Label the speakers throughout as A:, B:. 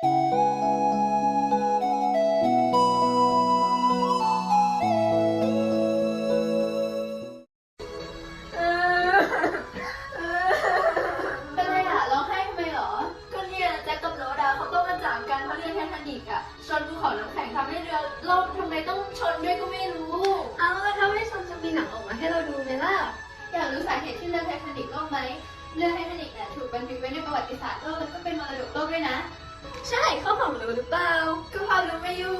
A: เป็นไรอะร้องไห้ทำไมหรอ ก็เนี่ยแจ็คกับโรดาเขาต้องมาจากกันเพราะเรือไททานิกอะ ชนภูเขาน้ำแข็งทำให้เรือล่มทำไมต้องชนด้วยก็ไม่รู้
B: เอาแล้วถ้าไม่ชนจะมีหนังออกมาให้เราดูไหมล่ะ
A: อยากรู้สาเหตุที่เรือไททานิกล่มไหม เรือไททานิกเนี่ยถูกบันทึกไว้ในประวัติศาสตร์โลกแล้วก็
B: ใช่เขาของรู้หรือเปล่า
A: ก็พอรู้ไม่อยู่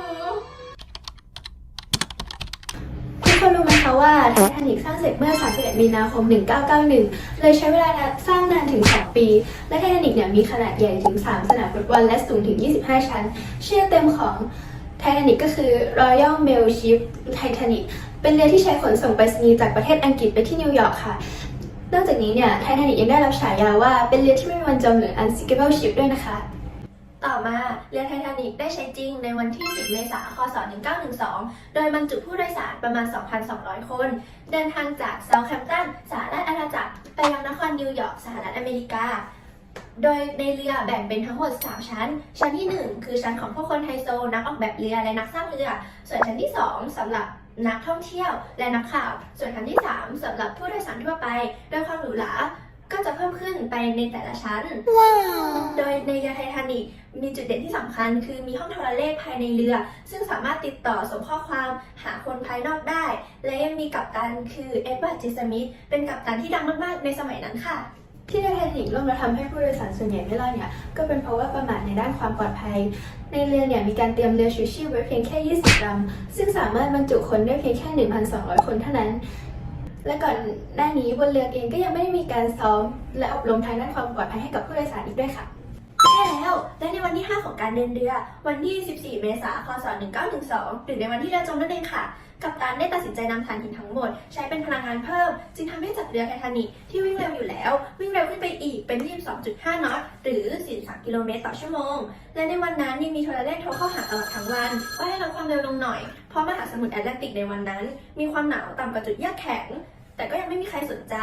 C: ทุกคนรู้ไหมคะว่าไททานิกสร้างเสร็จเมื่อ 31 มีนาคม 1991 เลยใช้เวลาสร้างนานถึง 2 ปี และไททานิกเนี่ยมีขนาดใหญ่ถึง 3 สนามฟุตบอลและสูงถึง 25 ชั้น ชื่อเต็มของไททานิกก็คือ Royal Mail Ship Titanic เป็นเรือที่ใช้ขนส่งไปรษณีย์จากประเทศอังกฤษไปที่นิวยอร์กค่ะ นอกจากนี้เนี่ยไททานิกยังได้รับฉายาว่าเป็นเรือที่ไม่มีวันจมหรือ unsinkable ship ด้วยนะคะ ต่อมาเรือไททานิกได้ใช้จริงในวันที่ 10 เมษายน คศ 1912 โดยบรรจุผู้โดยสารประมาณ 2,200 คน เดินทางจากเซาท์แฮมป์ตันสหรัฐอาณาจักร ไปยังนครนิวยอร์กสหรัฐอเมริกา โดยในเรือแบ่งเป็นทั้งหมด 3 ชั้น ชั้นที่ 1 คือชั้นของพวกคนไฮโซ นักออกแบบเรือและนักสร้างเรือ ส่วนชั้นที่ 2สำหรับนักท่องเที่ยวและนักข่าว ส่วนชั้นที่ 3สำหรับผู้โดยสารทั่วไป โดยความหรูหรา ก็จะเพิ่มขึ้นไปในแต่ละชั้นโด ยในเรือไททานิกมีจุดเด่นที่สำคัญ คือมีห้องโทรเลขภายในเรือ ซึ่งสามารถติดต่อส่งข้อความหาคนภายนอกได้ และยังมีกัปตันคือเอ็ดเวิร์ดจิสมิธเป็นกัปตันที่ดังมากๆ ในสมัยนั้นค่ะที่เรือไททานิกล่มและทำให้ผู้โดยสารส่วนใหญ่ไม่รอดเนี่ยก็เป็นเพราะว่าประมาทในด้านความปลอดภัย ในเรือเนี่ยมีการเตรียมเรือชูชีพไว้เพียงแค่ 20ลำซึ่งสามารถบรรจุคนได้เพียงแค่ 1,200 คนเท่านั้น และก่อนหน้านี้บนเรือเองก็ยังไม่ได้มีการซ้อม และอบรมทางด้านความปลอดภัยให้กับผู้โดยสารอีกด้วยค่ะ ช่แล้ว และในวันที่ 5 ของการเดินเรือ วันที่ 14 เมษายนคศ1912 หรือในวันที่เรือจมนั่นเองค่ะ กัปตันได้ตัดสินใจนำถ่านหินทั้งหมด ใช้เป็นพลังงานเพิ่ม จึงทำให้จากเรือไททานิกที่วิ่งเร็วอยู่แล้ว วิ่งเร็วขึ้นไปอีกเป็น 22.5 นอต หรือ 43 กิโลเมตรต่อชั่วโมง และในวันนั้นยังมีโทรเลขโทรเข้าหาตลอดทั้งวันว่าให้ลดความเร็วลงหน่อย เพราะมหาสมุทรแอตแลนติกในวันนั้น มีความหนาวต่ำกว่าจุดเยือกแข็ง แต่ก็ยังไม่มีใครสนใจ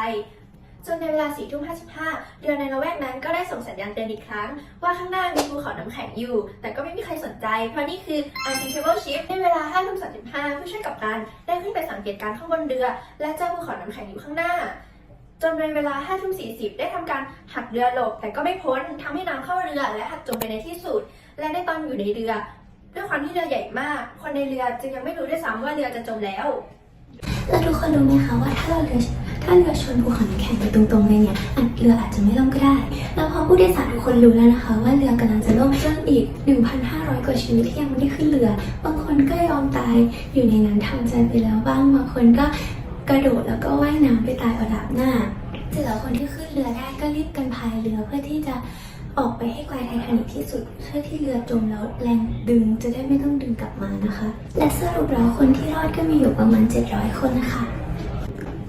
C: จนในเวลา4ทุ่ม55 เรือในละแวกนั้นก็ได้ส่งสัญญาณเตือนอีกครั้ง ว่าข้างหน้ามีภูเขาน้ำแข็งอยู่ แต่ก็ไม่มีใครสนใจ เพราะนี่คือ unsinkable ship ในเวลา5ทุ่ม35 ผู้ช่วยกัปตันได้ขึ้นไปสังเกตการข้างบนเรือ และเจอภูเขาน้ำแข็งอยู่ข้างหน้า จนในเวลา5ทุ่ม40 ได้ทำการหักเรือหลบ แต่ก็ไม่พ้นทำให้น้ำเข้าเรือและหักจมไปในที่สุด และในตอนอยู่ในเรือ ด้วยความที่เรือใหญ่มาก คนในเรือจึงยังไม่รู้ด้วยซ้ำว่าเรือจะจมแล้ว
D: แล้วทุกคนรู้ไหมคะว่าถ้าเราเรือ ถ้าเรือชนภูเขาน้ำแข็งไปตรงๆเลยเนี่ยอาจเรืออาจจะไม่ล่มก็ได้ แล้วพอผู้โดยสารทุกคนรู้แล้วนะคะ ว่าเรือกำลังจะล่มเพิ่มอีก 1,500 กว่าชีวิตที่ยังไม่ได้ขึ้นเรือบางคนก็ยอมตายอยู่ในนั้นทำใจไปแล้วบ้างบางคนก็กระโดดแล้วก็ว่ายน้ำไปตายอาดาบหน้าเสร็จแล้วคนที่ขึ้นเรือได้ก็รีบกันพายเรือเพื่อที่จะออกไปให้ไกลไททานิกที่สุดเพื่อที่เรือจมแล้วแรงดึงจะได้ไม่ต้องดึงกลับมานะคะ และสรุปแล้วคนที่รอดก็มีอยู่ประมาณ 700 คนนะคะ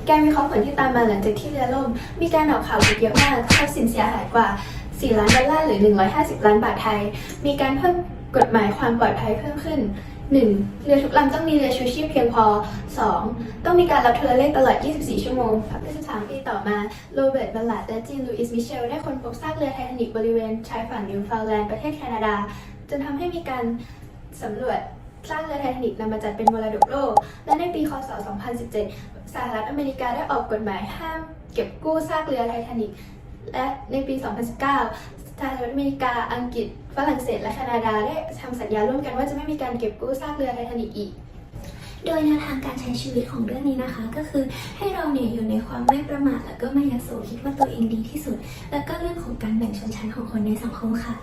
C: การวิเคราะห์ผลที่ตามมาหลังจากที่เรือล่ม มีการออกข่าวอีกเยอะมากทรัพย์สินเสียหายกว่า 4 ล้านดอลลาร์หรือ 150 ล้านบาทไทย มีการเพิ่มกฎหมายความปลอดภัยเพิ่มขึ้น 1. เรือทุกลำต้องมีเรือชูชีพเพียงพอ 2. ต้องมีการรับโทรเลขตลอด 24 ชั่วโมง13ปีต่อมา โรเบิร์ต บัลลัด และจีน ลูอิส มิเชล ได้ค้นพบซากเรือไททานิกบริเวณชายฝั่งนิวฟาวแลนด์ประเทศแคนาดา จนทำให้มีการสำรวจซากเรือไททานิกนำมาจัดเป็นมรดกโลก และในปี คศ 2017 สหรัฐอเมริกาได้ออกกฎหมายห้ามเก็บกู้ซากเรือไททานิกและในปี 2019 สหรัฐอเมริกา อังกฤษ ฝรั่งเศส และแคนาดาได้ทำสัญญาร่วมกันว่าจะไม่มีการเก็บกู้ซากเรือไททานิกอีก
D: โดยแนวทางการใช้ชีวิตของเรื่องนี้นะคะ ก็คือให้เราเนี่ยอยู่ในความไม่ประมาทแล้วก็ไม่ยโสคิดว่าตัวเองดีที่สุด แล้วก็เรื่องของการแบ่งชนชั้นของคนในสังคมค่ะ